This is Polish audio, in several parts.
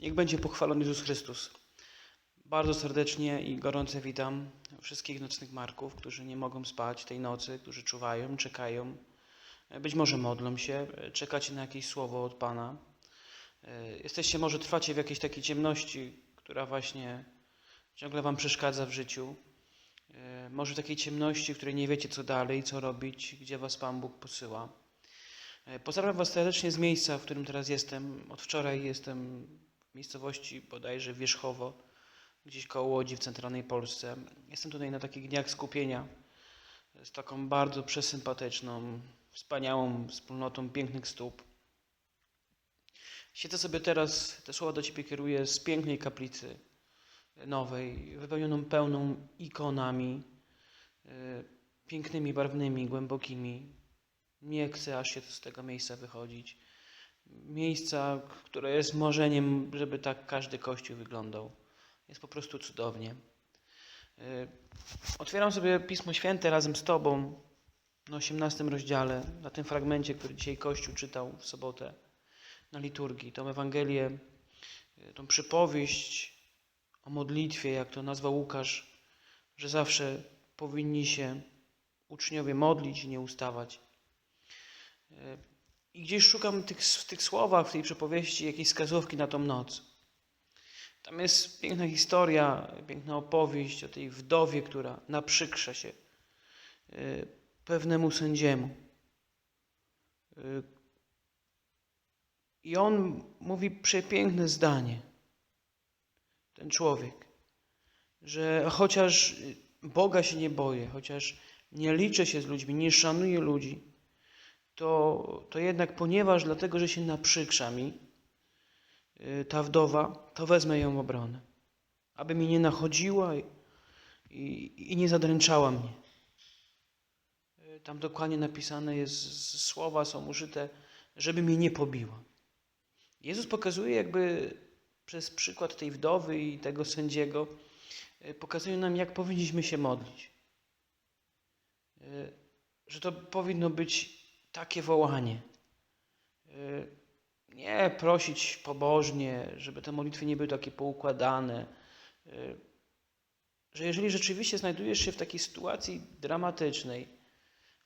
Niech będzie pochwalony Jezus Chrystus. Bardzo serdecznie i gorąco witam wszystkich nocnych marków, którzy nie mogą spać tej nocy, którzy czuwają, czekają. Być może modlą się, czekacie na jakieś słowo od Pana. Jesteście, może trwacie w jakiejś takiej ciemności, która właśnie ciągle Wam przeszkadza w życiu. Może w takiej ciemności, w której nie wiecie, co dalej, co robić, gdzie Was Pan Bóg posyła. Pozdrawiam Was serdecznie z miejsca, w którym teraz jestem. Od wczoraj jestem miejscowości bodajże Wierzchowo, gdzieś koło Łodzi w centralnej Polsce. Jestem tutaj na takich dniach skupienia z taką bardzo przesympatyczną, wspaniałą wspólnotą pięknych stóp. Siedzę sobie teraz, te słowa do Ciebie kieruję z pięknej kaplicy nowej, wypełnioną pełną ikonami, y, pięknymi, barwnymi, głębokimi. Nie chcę aż się z tego miejsca wychodzić. Miejsca, które jest marzeniem, żeby tak każdy kościół wyglądał. Jest po prostu cudownie. Y, Otwieram sobie Pismo Święte razem z Tobą na 18 rozdziale, na tym fragmencie, który dzisiaj Kościół czytał w sobotę na liturgii. Tą Ewangelię, y, tą przypowieść o modlitwie, jak to nazwał Łukasz, że zawsze powinni się uczniowie modlić i nie ustawać. I gdzieś szukam tych, w tych słowach, w tej przypowieści jakiejś wskazówki na tą noc. Tam jest piękna historia, piękna opowieść o tej wdowie, która naprzykrza się y, pewnemu sędziemu. Y, I on mówi przepiękne zdanie, ten człowiek, że chociaż Boga się nie boję, chociaż nie liczę się z ludźmi, nie szanuję ludzi, to, to jednak ponieważ dlatego, że się naprzykrza mi y, ta wdowa, to wezmę ją w obronę, aby mi nie nachodziła i, i, i nie zadręczała mnie. Y, Tam dokładnie napisane jest, słowa są użyte, żeby mnie nie pobiła. Jezus pokazuje jakby przez przykład tej wdowy i tego sędziego, y, pokazuje nam, jak powinniśmy się modlić. Że to powinno być takie wołanie. Nie prosić pobożnie, żeby te modlitwy nie były takie poukładane. Że jeżeli rzeczywiście znajdujesz się w takiej sytuacji dramatycznej,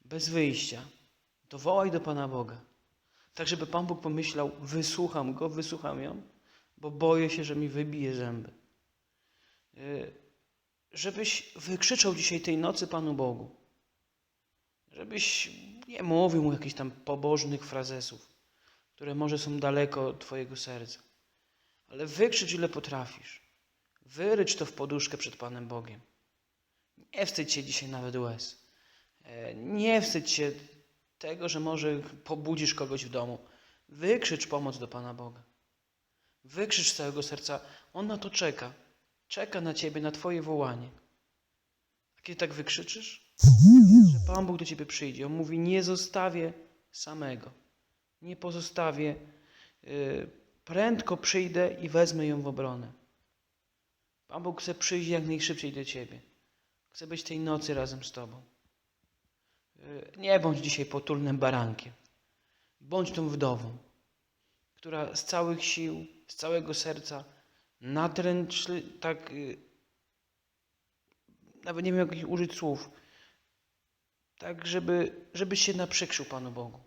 bez wyjścia, to wołaj do Pana Boga. Tak, żeby Pan Bóg pomyślał, wysłucham Go, wysłucham ją, bo boję się, że mi wybije zęby. Żebyś wykrzyczał dzisiaj tej nocy Panu Bogu. Żebyś nie mówił mu jakichś tam pobożnych frazesów, które może są daleko od Twojego serca. Ale wykrzycz ile potrafisz. Wyrycz to w poduszkę przed Panem Bogiem. Nie wstydź się dzisiaj nawet łez. E, Nie wstydź się tego, że może pobudzisz kogoś w domu. Wykrzycz pomoc do Pana Boga. Wykrzycz z całego serca. On na to czeka. Czeka na Ciebie, na Twoje wołanie. A kiedy tak wykrzyczysz, że Pan Bóg do Ciebie przyjdzie. On mówi, nie zostawię samego. Nie pozostawię. Yy, Prędko przyjdę i wezmę ją w obronę. Pan Bóg chce przyjść jak najszybciej do Ciebie. Chce być tej nocy razem z Tobą. Yy, Nie bądź dzisiaj potulnym barankiem. Bądź tą wdową, która z całych sił, z całego serca natręcz, tak, yy, nawet nie wiem jak użyć słów, tak, żeby, żebyś się naprzykrzył Panu Bogu.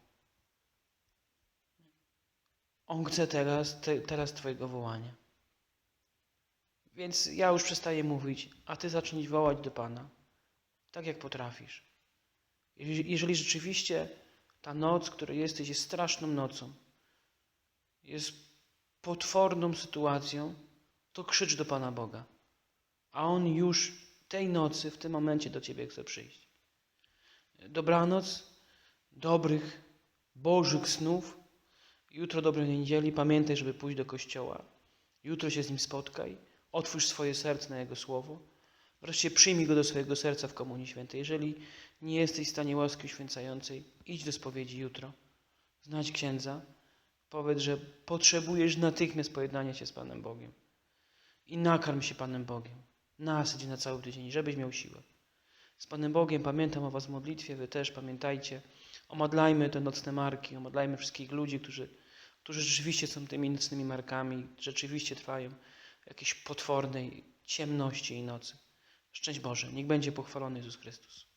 On chce teraz, te, teraz Twojego wołania. Więc ja już przestaję mówić, a Ty zacznij wołać do Pana, tak jak potrafisz. Jeżeli, jeżeli rzeczywiście ta noc, której jesteś, jest straszną nocą, jest potworną sytuacją, to krzycz do Pana Boga. A On już tej nocy, w tym momencie do Ciebie chce przyjść. Dobranoc, dobrych, bożych snów. Jutro dobrej niedzieli. Pamiętaj, żeby pójść do kościoła. Jutro się z Nim spotkaj. Otwórz swoje serce na Jego Słowo. Wreszcie przyjmij Go do swojego serca w Komunii Świętej. Jeżeli nie jesteś w stanie łaski uświęcającej, idź do spowiedzi jutro. Znać księdza. Powiedz, że potrzebujesz natychmiast pojednania się z Panem Bogiem. I nakarm się Panem Bogiem. Nasyć na cały tydzień, żebyś miał siłę. Z Panem Bogiem pamiętam o Was w modlitwie, Wy też pamiętajcie. Omodlajmy te nocne marki, omodlajmy wszystkich ludzi, którzy którzy rzeczywiście są tymi nocnymi markami, rzeczywiście trwają w jakiejś potwornej ciemności i nocy. Szczęść Boże, niech będzie pochwalony Jezus Chrystus.